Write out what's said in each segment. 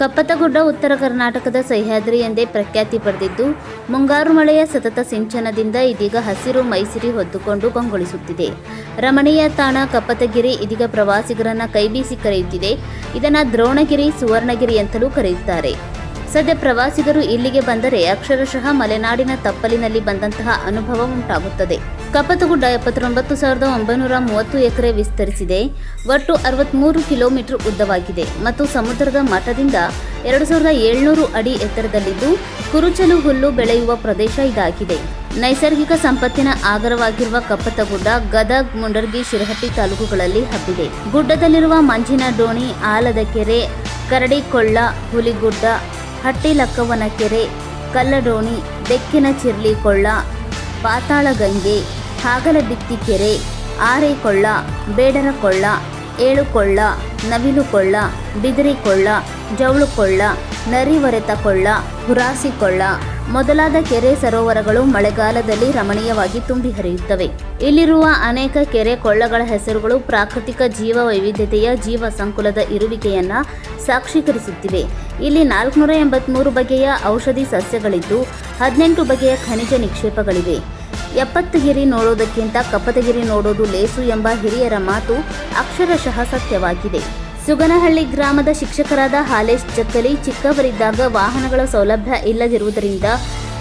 ಕಪ್ಪತಗುಡ್ಡ ಉತ್ತರ ಕರ್ನಾಟಕದ ಸಹ್ಯಾದ್ರಿ ಎಂದೇ ಪ್ರಖ್ಯಾತಿ ಪಡೆದಿದ್ದು, ಮುಂಗಾರು ಮಳೆಯ ಸತತ ಸಿಂಚನದಿಂದ ಇದೀಗ ಹಸಿರು ಮೈಸಿರಿ ಹೊದ್ದುಕೊಂಡು ಕಂಗೊಳಿಸುತ್ತಿದೆ ರಮಣೀಯ ತಾಣ ಕಪ್ಪತಗಿರಿ ಇದೀಗ ಪ್ರವಾಸಿಗರನ್ನ ಕೈಬೀಸಿ ಕರೆಯುತ್ತಿದೆ. ಇದನ್ನ ದ್ರೋಣಗಿರಿ, ಸುವರ್ಣಗಿರಿ ಅಂತಲೂ ಕರೆಯುತ್ತಾರೆ. ಸದ್ಯ ಪ್ರವಾಸಿಗರು ಇಲ್ಲಿಗೆ ಬಂದರೆ ಅಕ್ಷರಶಃ ಮಲೆನಾಡಿನ ತಪ್ಪಲಿನಲ್ಲಿ ಬಂದಂತಹ ಅನುಭವ ಉಂಟಾಗುತ್ತದೆ. ಕಪ್ಪತಗುಡ್ಡ ಎಪ್ಪತ್ತೊಂಬತ್ತು, ಸಾವಿರದ ಒಂಬೈನೂರ ಮೂವತ್ತು ಎಕರೆ ವಿಸ್ತರಿಸಿದೆ. ಒಟ್ಟು ಅರವತ್ತ್ಮೂರು ಕಿಲೋಮೀಟರ್ ಉದ್ದವಾಗಿದೆ ಮತ್ತು ಸಮುದ್ರದ ಮಠದಿಂದ ಎರಡು ಸಾವಿರದ ಏಳ್ನೂರು ಅಡಿ ಎತ್ತರದಲ್ಲಿದ್ದು, ಕುರುಚಲು ಹುಲ್ಲು ಬೆಳೆಯುವ ಪ್ರದೇಶ ಇದಾಗಿದೆ. ನೈಸರ್ಗಿಕ ಸಂಪತ್ತಿನ ಆಗರವಾಗಿರುವ ಕಪ್ಪತ್ತಗುಡ್ಡ ಗದಗ್, ಮುಂಡರ್ಗಿ, ಶಿರಹಟ್ಟಿ ತಾಲೂಕುಗಳಲ್ಲಿ ಹಬ್ಬಿದೆ. ಗುಡ್ಡದಲ್ಲಿರುವ ಮಂಜಿನ ಡೋಣಿ, ಆಲದ ಕೆರೆ, ಕರಡಿಕೊಳ್ಳ, ಹುಲಿಗುಡ್ಡ ಹಟ್ಟಿಲಕ್ಕವನ ಕೆರೆ, ಕಲ್ಲಡೋಣಿ, ಬೆಕ್ಕಿನ ಚಿರ್ಲಿಕೊಳ್ಳ ಪಾತಾಳಗಂಗೆ ಹಾಗಲಬಿತ್ತಿ ಕೆರೆ ಆರೆಕೊಳ್ಳ ಬೇಡರಕೊಳ್ಳ ಏಳುಕೊಳ್ಳ ನವಿಲುಕೊಳ್ಳ ಬಿದಿರಿಕೊಳ್ಳ ಜವಳುಕೊಳ್ಳ ನರಿವರೆತಕೊಳ್ಳ ಹುರಾಸಿಕೊಳ್ಳ. ಮೊದಲಾದ ಕೆರೆ ಸರೋವರಗಳು ಮಳೆಗಾಲದಲ್ಲಿ ರಮಣೀಯವಾಗಿ ತುಂಬಿ ಹರಿಯುತ್ತವೆ. ಇಲ್ಲಿರುವ ಅನೇಕ ಕೆರೆ ಕೊಳ್ಳಗಳ ಹೆಸರುಗಳು ಪ್ರಾಕೃತಿಕ ಜೀವ ವೈವಿಧ್ಯತೆಯ ಜೀವ ಸಂಕುಲದ ಇರುವಿಕೆಯನ್ನು ಸಾಕ್ಷೀಕರಿಸುತ್ತಿವೆ. ಇಲ್ಲಿ ನಾಲ್ಕುನೂರ ಎಂಬತ್ಮೂರು ಬಗೆಯ ಔಷಧಿ ಸಸ್ಯಗಳಿದ್ದು, ಹದಿನೆಂಟು ಬಗೆಯ ಖನಿಜ ನಿಕ್ಷೇಪಗಳಿವೆ. ಎಪ್ಪತ್ತಗಿರಿ ನೋಡೋದಕ್ಕಿಂತ ಕಪ್ಪತಗಿರಿ ನೋಡೋದು ಲೇಸು ಎಂಬ ಹಿರಿಯರ ಮಾತು ಅಕ್ಷರಶಃ ಸತ್ಯವಾಗಿದೆ. ಸುಗನಹಳ್ಳಿ ಗ್ರಾಮದ ಶಿಕ್ಷಕರಾದ ಹಾಲೇಶ್ ಜಕ್ಕಲಿ ಚಿಕ್ಕವರಿದ್ದಾಗ ವಾಹನಗಳ ಸೌಲಭ್ಯ ಇಲ್ಲದಿರುವುದರಿಂದ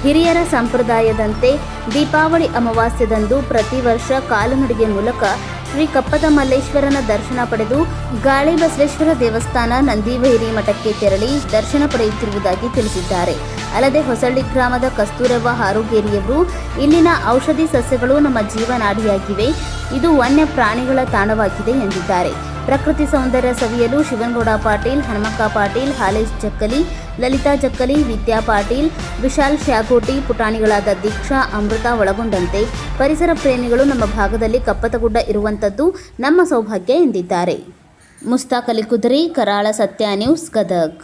ಹಿರಿಯರ ಸಂಪ್ರದಾಯದಂತೆ ದೀಪಾವಳಿ ಅಮಾವಾಸ್ಯದಂದು ಪ್ರತಿ ವರ್ಷ ಕಾಲುನಡಿಗೆ ಮೂಲಕ ಶ್ರೀ ಕಪ್ಪದ ಮಲ್ಲೇಶ್ವರನ ದರ್ಶನ ಪಡೆದು ಗಾಳಿ ಬಸವೇಶ್ವರ ದೇವಸ್ಥಾನ ನಂದಿವೈರಿ ಮಠಕ್ಕೆ ತೆರಳಿ ದರ್ಶನ ಪಡೆಯುತ್ತಿರುವುದಾಗಿ ತಿಳಿಸಿದ್ದಾರೆ. ಅಲ್ಲದೆ ಹೊಸಳ್ಳಿ ಗ್ರಾಮದ ಕಸ್ತೂರವ್ವ ಹಾರುಗೇರಿಯವರು, ಇಲ್ಲಿನ ಔಷಧಿ ಸಸ್ಯಗಳು ನಮ್ಮ ಜೀವನಾಡಿಯಾಗಿವೆ. ಇದು ವನ್ಯ ಪ್ರಾಣಿಗಳ ತಾಣವಾಗಿದೆ ಎಂದಿದ್ದಾರೆ. ಪ್ರಕೃತಿ ಸೌಂದರ್ಯ ಸವಿಯಲು ಶಿವನಗೌಡ ಪಾಟೀಲ್ ಹನುಮಕ್ಕ ಪಾಟೀಲ್, ಹಾಲೇಶ್ ಚಕ್ಕಲಿ ಲಲಿತಾ ಜಕ್ಕಲಿ, ವಿದ್ಯಾ ಪಾಟೀಲ್, ವಿಶಾಲ್ ಶ್ಯಾಕೋಟಿ, ಪುಟಾಣಿಗಳಾದ ದೀಕ್ಷಾ, ಅಮೃತ ಒಳಗೊಂಡಂತೆ ಪರಿಸರ ಪ್ರೇಮಿಗಳು ನಮ್ಮ ಭಾಗದಲ್ಲಿ ಕಪ್ಪತಗುಡ್ಡ ಇರುವಂಥದ್ದು ನಮ್ಮ ಸೌಭಾಗ್ಯ ಎಂದಿದ್ದಾರೆ. ಮುಸ್ತಾಕಲಿ ಅಲಿ ಕುದರಿ, ಕರಾಳ ಸತ್ಯ ನ್ಯೂಸ್, ಗದಗ್.